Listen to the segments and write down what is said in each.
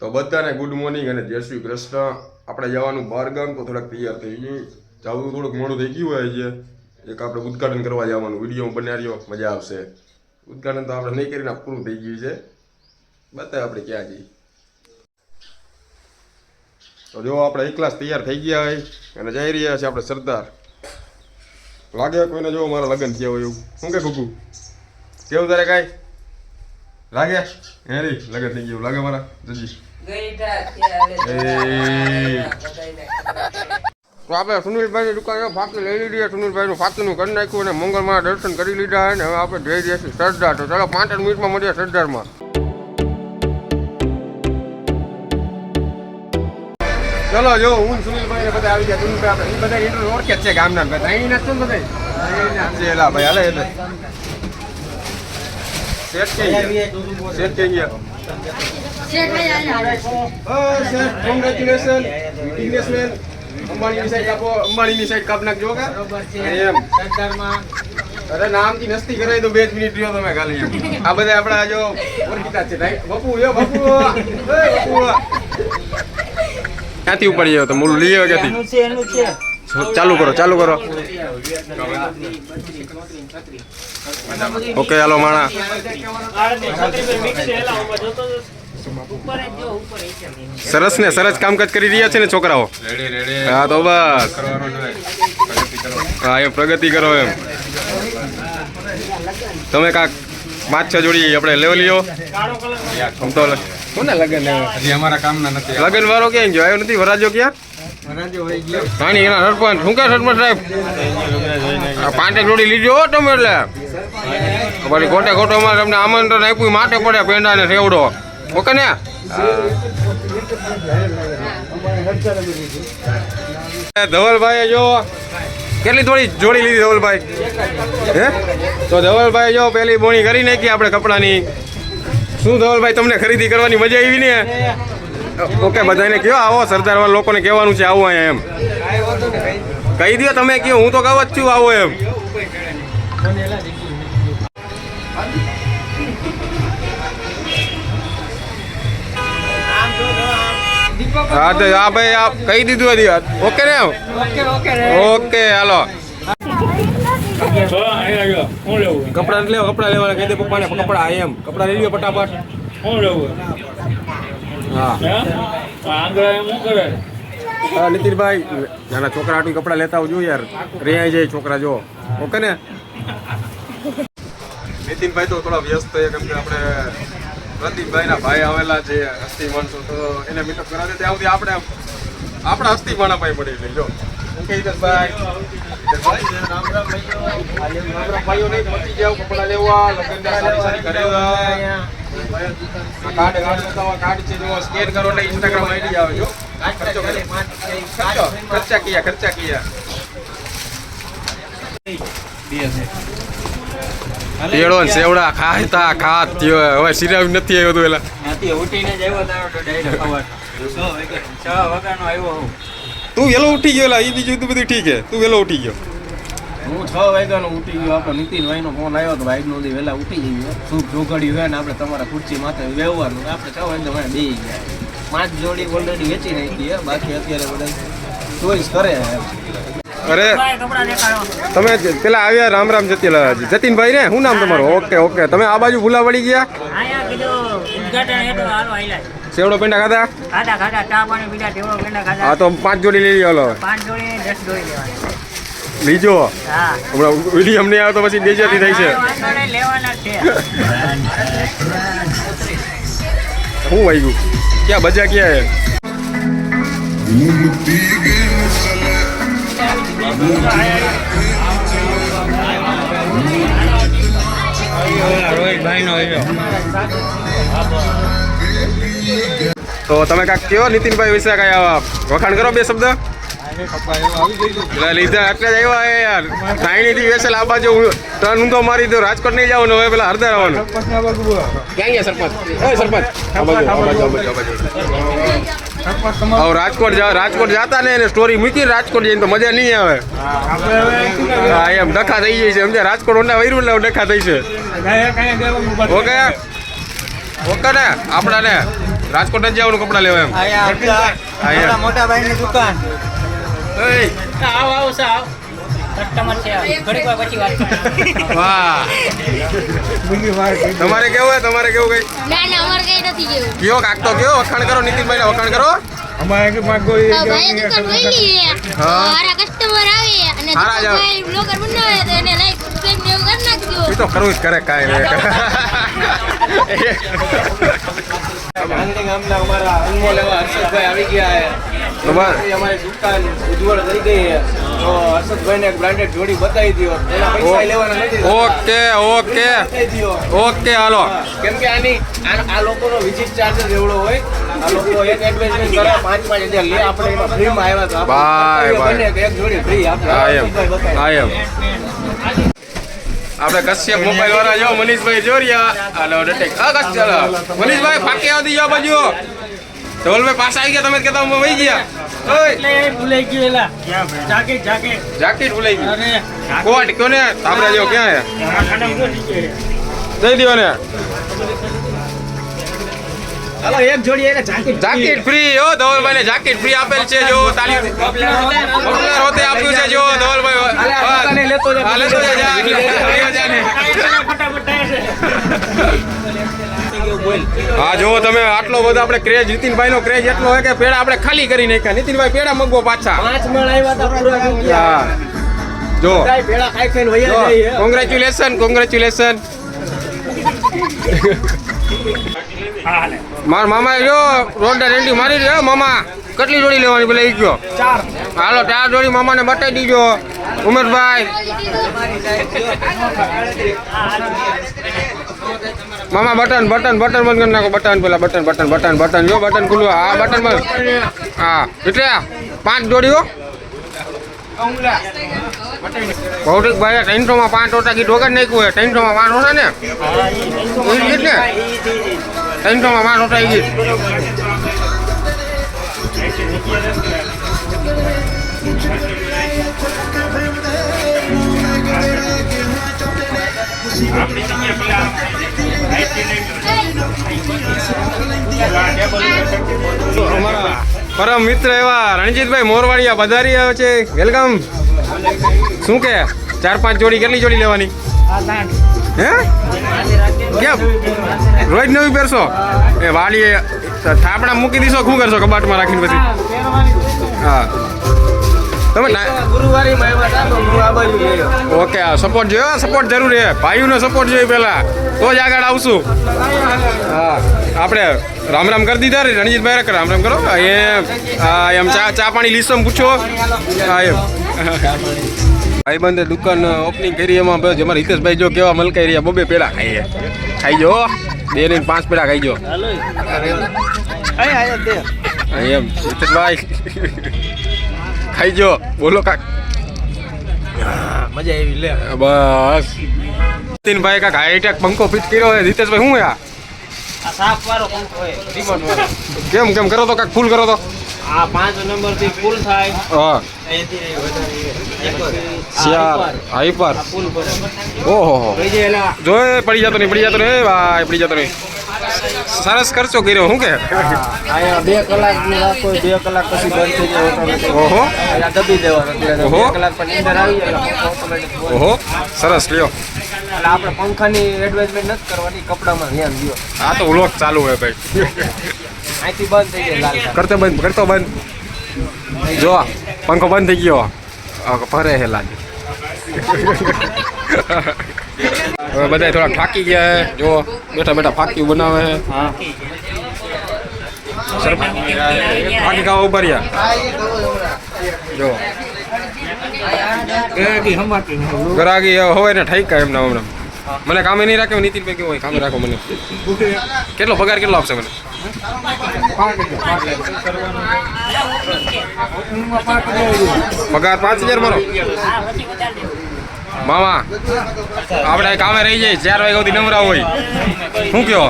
તો બધાને good morning અને જય શ્રી કૃષ્ણ. આપણે જવાનું બારગામ તો થોડાક તૈયાર થઈ ગયું જવું થોડુંક મોડું થઈ ગયું હોય છે. એક આપણે ઉદઘાટન કરવા જવાનું. વીડિયો બનાવ્યો, મજા આવશે. ઉદઘાટન તો આપણે નહીં કરીને પૂરું થઈ ગયું છે. બતાવે આપણે ક્યાં જઈએ. તો જો આપણે એક ક્લાસ તૈયાર થઈ ગયા હોય અને જઈ રહ્યા છે આપણે સરદાર. લાગે કોઈને જો મારા લગ્ન થયા હોય એવું. શું કે કુકુ કેવું તારે કાંઈ? લાગે? હેરી લગ્ન થઈ ગયું. લાગે મારા? જજી તો આપણે સુનિલભાઈની દુકાને ફાકી લઈ લીધી સુનિલભાઈનું ફાકીનું કરી નાખ્યું અને મંગળમાં દર્શન કરી લીધા અને હવે આપણે જઈ રહ્યા છીએ સરદાર તો ચાલો પાંચ જ મિનિટમાં મળીએ સરદારમાં. ચલો જો હું સુનિલભાઈ ને બધા આવી ગયા. સુનિલભાઈ આપણે બધા ઇન્ટર ઓળખે છે ગામના બધા. અહીં નથી ને બધા એલા ભાઈ હાલે એટલે સેટ કે ગયા. સેટ કે ગયા. અંબાણીની સાઈડ કાપો અંબાણીની સાઈડ કાપ નાખજો કે એમ. અરે નામથી નસ્તી કરાવી તો બે જ મિનિટ રહ્યો તમે ખાલી આ બધા આપણા જો ઓળખીતા છે બપુ યો બપુ બપુ. ક્યાંથી ઉપર ગયો તો? મૂળ લઈ આવ્યો ક્યાંથી? ચાલુ કરો ચાલુ કરો. ઓકે હાલો માણા. સરસ ને સરસ કામકાજ કરી રહ્યા છે ને છોકરાઓ. હા તો બસ. હા એ પ્રગતિ કરો એમ. તમે કાંક પાંચ છ જોડી આપણે લેવા લ્યો. તો કોને લગન હજી અમારા કામના નથી લગન વાળો ક્યાં ગયો? આવ્યો નથી? વરાજો ક્યાં એના સરપંચ. શું કે સરપંચ સાહેબ? પાંચે જોડી લીધો હો તમે એટલે. પછી ખોટે ખોટો અમારે તમને આમંત્રણ આપ્યું માટે પડે પેંડા ને સેવડો. ઓકે ને ધવલભાઈ જો, કેટલી થોડી જોડી લીધી ધવલભાઈ? હે? તો ધવલભાઈ જો પેલી બોણી કરી નાખી આપણે કપડાની. શું ધવલભાઈ, તમને ખરીદી કરવાની મજા આવી ને? ઓકે, બધાને કયો, આવો સરદાર લોકોને કહેવાનું છે, આવો એમ. કહી દો તમે, કયો, હું તો કહું જ છું, આવો એમ. હા તો આ ભાઈ આ કહી દીધું હતી ઓકે ને? Okay hello. કપડા લેવો કપડા લેવાના કહી દે પપ્પાને કપડા એમ. કપડા લઈ લ્યો ફટાફટ. હા હા. નીતિનભાઈ નાના છોકરા આટલું કપડા લેતા આવજો યાર. રિયા જાય છોકરા જો. ઓકે ને? નીતિનભાઈ તો થોડા વ્યસ્ત છે કેમ કે આપણે પ્રદીપભાઈ ના ભાઈ આવેલા છે અસ્થિ માણસો તો એને મીટઅપ કરાવે ત્યાં સુધી આપણે આપણા અસ્થિ માણા ભાઈ મળી લઈ જો. શું કહે હિતેશભાઈ હિતેશભાઈ, રામ રામ ભાઈઓ. રામ રામ ભાઈઓ નહીં પહોંચી જાવ કપડા લેવા લગ્નના સારી સારી કરેલા આ કાર્ડ કાર્ડ બતાવો કાર્ડ છે જો સ્કેન કરો એટલે ઇન્સ્ટાગ્રામ આઈડી આવે ખર્ચો કરો. ખર્ચો ખર્ચા કિયા ખર્ચા કિયા પેડો ને સેવડા ખાતા ખાત થયો હવે સિરાવ નથી આવ્યો તો એલા તું વેલો ઉઠી ગયો એલા એ બીજું બધું ઠીક છે. તું વેલો ઉઠી ગયો. હું છ વાગ્યાનો ઉઠી ગયો. આપણો નીતિન ભાઈનો ફોન આવ્યો તો ભાઈ નો વહેલા ઉઠી ગયો. શુભ જોગડ્યું હોય ને આપણે તમારા ખુરશી માથે વેવવાનું આપણે છ વાગે મને બે ગયા. પાંચ જોડી ઓલરેડી વેચી નાખી બાકી અત્યારે બધા ચોઈસ કરે. અરે તમે પેલા આવ્યા રામ રામ જતીલા જતીનભાઈ ને? શું નામ તમારું? Okay okay. તમે આ બાજુ ભૂલા વળી ગયા. સેવડો પેંડા ખાધા? હા તો પાંચ જોડી લઈ લેવાની. લીજો? હા. હમણાં વીડિયો નહીં આવતો પછી બેજતી થઈ છે. શું વાગ્યું? ક્યાં બજા ક્યાં હે તો તમે કાંક કયો નીતિનભાઈ વિશે કઈ વખાણ કરો બે શબ્દ? લીધા એટલે જ આવ્યા યાર. સાઈણીથી વેસેલ આ બાજુ ત્રણ ઊંધો મારી દો રાજકોટ નહીં જવાનું હવે પેલા હરદર આવવાનું ક્યાં ગયા સરપંચ? સરપંચ. હવે રાજકોટ જાવ રાજકોટ જાતા ને એને સ્ટોરી મૂકી રાજકોટ જઈને તો મજા નહીં આવે. હા એમ ડખા થઈ જાય છે. સમજે રાજકોટ ઓના વૈરું એટલે ડખા થઈ છે. ઓકે? ઓકે ને? આપણા ને રાજકોટ જ જવાનું કપડા લેવા એમ. મોટા ભાઈ ની દુકાન. આવ આવ સાવ કસ્ટમર છે. ઘડીક વાર પછી વાત વાહ. તમારે કેવું હે તમારે કેવું કઈ? ના ના અમારે કઈ નથી કેવું. કયો કાક તો કયો? વખાણ કરો નીતિનભાઈ ને વખાણ કરો. તો ભાઈ દુકાન ખોલી છે. હા. મારા કસ્ટમર આવે અને જ બ્લોગર બનાવે તો એને લાઈક એ તો કરવું જ કરે કાંઈ નહીં ગામના અમારા અનમોલ એવા હર્ષદભાઈ આવી ગયા છે અમારી દુકાન ઉજ્જવળ થઈ ગઈ છે તો હર્ષદભાઈને એક બ્રાન્ડેડ જોડી બતાવી દો એના પૈસા લેવાના નથી ઓકે ઓકે. ઓકે હાલો. કેમ કે આની આ લોકોનો વિઝિટ ચાર્જર એવડો હોય. આ લોકો એક એડવર્ટાઇઝમેન્ટ કરે પાંચ પાંચ હજાર લે આપણે એમાં ફ્રીમાં આવ્યા તો Bye, આપણે એક જોડી ફ્રી આપણે. હા એમ. હા એમ. આપણે કશ્યપ મોબાઈલ વાળા જો મનીષભાઈ જોરિયા. હાલો ડટેક આ કશ્યપ મનીષભાઈ ફાકી આવતી જો બાજુ ધવલભાઈ પાસે આવી ગયા તમે કેતા હું વહી ગયા. ઓય. ભૂલાઈ ગયું એલા. જાકેટ જાકેટ જાકીટ ભૂલાઈ ગઈ કોટ કયો ને હે ને હાલો એક જોડી એને જાકેટ જાકીટ ફ્રી ઓ ધવલભાઈ ને જાકીટ ફ્રી આપેલ છે જો તાલી પોપ્યુલર હોતે આપ્યું છે જો. જા. હા, લેતો જા, તમે આટલો બધો આપણે ક્રેઝ નીતિનભાઈ નો ક્રેઝ એટલો હોય કે પેડા આપણે ખાલી કરી નાખ્યા. નીતિનભાઈ પેડા મગવો પાછા. પાંચ મણ આવ્યા તા જો બધાય ખાઈ ખાઈને વયા જાય કોંગ્રેચ્યુલેશન કોંગ્રેચ્યુલેશન મારા મામા જો રોડ રેન્ડી મારી રહ્યો મામા. કેટલી જોડી લેવાની પેલા ઈ ગયો? ચાર. હાલો, ચાર જોડી મામાને બતાવી દીજો. ઉમેશભાઈ. મામા, બટન બટન બટન બંધ કરી નાખો. બટન પેલા, બટન બટન બટન બટન. જો બટન ખુલ્લું હા, બટન બંધ. હા એટલે પાંચ જોડીઓ ભૌતિકભાઈ ત્રણસો માં પાંચ ઓટા ગીત વગર નાખ્યું હોય. ત્રણસો માં પાંચ ઓટા ને? ગીત ને? ત્રણસો માં પાંચ ઓટા ગીત પરમ મિત્ર એવા રણજીતભાઈ મોરવાડિયા પધારી છે. વેલકમ. શું કે? ચાર પાંચ જોડી કેટલી જોડી લેવાની? હે? કેમ? રોજ નવી પહેરશો? એ વાડીએ થાપણા મૂકી દીશો શું કરશો? કબાટમાં રાખીને પછી? હા. તમે ગુરુવારે માં આવ્યા તા તો હું આ ઓકે સપોર્ટ જોયો સપોર્ટ જરૂરી છે. ભાઈઓનો સપોર્ટ જોઈએ પહેલા. તો જ આગળ આવશું. હા આપણે રામ રામ કરી દીધા રે રણજીતભાઈ રાખ રામ રામ કરો. એમ હા એમ ચા ચા પાણી લીસો પૂછો. હા એમ. ભાઈ ભાઈબંધે દુકાન ઓપનિંગ કરી એમાં બસ. અમારા હિતેશભાઈ જો કેવા મલકાઈ રહ્યા બબે પેલા. ખાઈએ ખાઈ જો બે ને પાંચ પેલા ખાઈ જો. એમ. હિતેશભાઈ. ખાઈ જો બોલો કાક. મજા આવી લે. બસ. નીતિનભાઈ કાક હાઈટેક પંખો ફિટ કર્યો છે જીતેશભાઈ શું આ? આ સાફ વાળો પંખો હોય કેમ કેમ? કરો તો કાક ફૂલ કરો તો. આ પાંચ નંબરથી ફૂલ થાય. હા. ચાર હાઈપર ઓહો જાય પડી જતો નહીં પડી જતો નહીં. ભાઈ પડી જતો નહીં. સરસ ખર્ચો કર્યો શું કે? બે કલાક રાખો બે કલાક પછી બંધ થઈ જાય. ઓહો. દબી દેવાનું ઓહો. કલાક પછી અંદર આવી જાય. ઓહો સરસ લ્યો. એટલે આપણે પંખાની એડવાઇઝમેન્ટ નથી કરવાની કપડામાં ધ્યાન દો આ તો ઉલોક ચાલુ હે ભાઈ. અહીંથી બંધ થઈ જાય લાલ કરતો બંધ કરતો બંધ. જો પંખો બંધ થઈ ગયો. ફરે હે લાગે. હવે બધા થોડા થાકી ગયા હે જો બેઠા બેઠા ફાકી બનાવે હે સર- ફાકી ખાવા ઊભા રહ્યા જો ગરાગી હવે ને ઠાઈકા એમના હમણાં મને કામે નહીં રાખે નીતિનભાઈ કેવું હોય કામે રાખો મને કેટલો પગાર કેટલો આપશે મને પગાર પાંચ હજાર મારો મામા આપણે કામે રહી જાય ચાર વાગ્યા સુધી નવરા હોય. શું કયો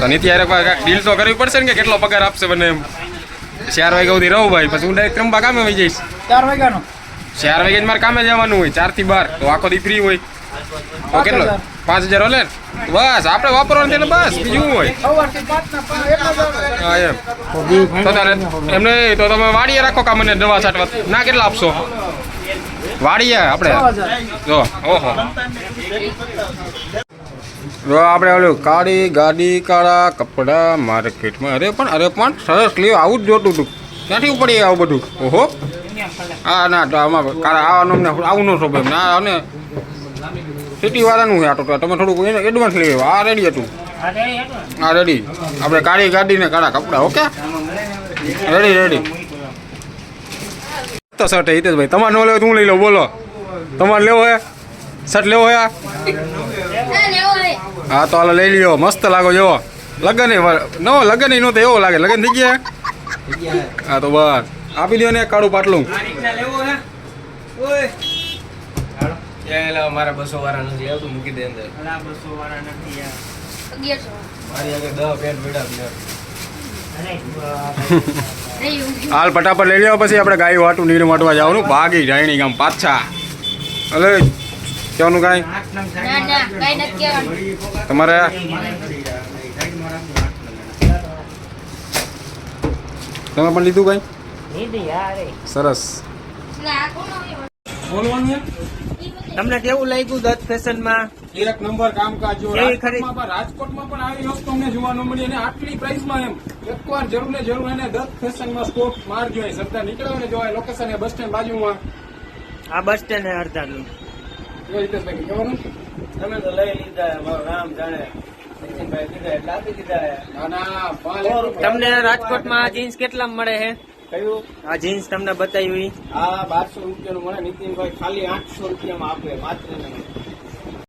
તો નીતિ કાંઈક ડીલ તો કરવી પડશે ને કે કેટલો પગાર આપશે મને એમ? ચાર વાગ્યા સુધી રહું ભાઈ પછી હું ડાયરેક્ટ ત્રંબા કામે આવી જઈશ. ચાર વાગ્યાનો. ચાર વાગે જ મારે કામે જવાનું હોય ચારથી બાર. તો આખો દી ફ્રી હોય. તો કેટલો? પાંચ હજાર ઓલે બસ આપણે વાપરવાનું છે ને બસ બીજું હોય? હા એમ. તો તારે એમ નહીં તો તમે વાડીએ રાખો કામ મને દવા છાંટવા. ના કેટલા આપશો? વાડીએ આપણે. જો ઓહો. જો આપણે ઓલું કાળી ગાડી કાળા કપડા માર્કેટમાં. અરે પણ અરે પણ સરસ લ્યો આવું જ જોતું હતું. ક્યાંથી ઉપડી આવું બધું? ઓહો. હા ના તો આમાં કાળા આવવાનું અમને આવું ન શોભે. ના અને સિટી વાળાનું છે આ તો તમે થોડુંક એને એડવાન્સ લઈ આવ્યો આ રેડી હતું. હા રેડી આપણે કાળી ગાડી ને કાળા કપડા ઓકે? રેડી રેડી તો શર્ટ હિતેશભાઈ તમારે ન લેવો તો હું લઈ લઉં. બોલો. તમારે લેવો હે શર્ટ લેવો હે આ? હા, તો હાલો લઈ લ્યો. મસ્ત લાગો જો લગન નો લગન નો તો એવો લાગે. લગન થઈ ગયા? હા તો બસ. આપી દો ને કાળું પાટલું. મારા બસો વાળા નથી. આવતું મૂકી દે અંદર. મારી આગળ દહ પેન્ટ છે રહ્યું. હાલ ફટાફટ લઈ લેવા પછી આપણે ગાય વાટું નીર વાટવા જવાનું. ભાગી જાયણી ગામ પાછા. અલે કહેવાનું કાંઈ? ના ના કઈ નથી કહેવાનું. તમારે? તમે પણ લીધું કાંઈ? સરસ? તમને કેવું લાગ્યું દત્ત ફેશનમાં? એક નંબર કામકાજ જો રાજકોટમાં પણ આવી વસ્તુ અમને જોવાનું મળી અને આટલી પ્રાઇસમાં એમ એકવાર જરૂર ને જરૂર એને દત્ત ફેશનમાં સ્ટોક મારજો અહીં સરદાર નીકળ્યો ને જોવાય લોકેશન બસ સ્ટેન્ડ બાજુમાં. આ બસ સ્ટેન્ડ અડધાનું એ ખબર તમે તો લઈ લીધા મારું નામ જાણે. નીતિનભાઈ કીધા દીધા ના ના તમને રાજકોટમાં આ જીન્સ કેટલા મળે છે કયું? આ જીન્સ તમને બતાવી આ બારસો રૂપિયાનું મળે. નીતિનભાઈ ખાલી આઠસો રૂપિયામાં આપે માત્ર ને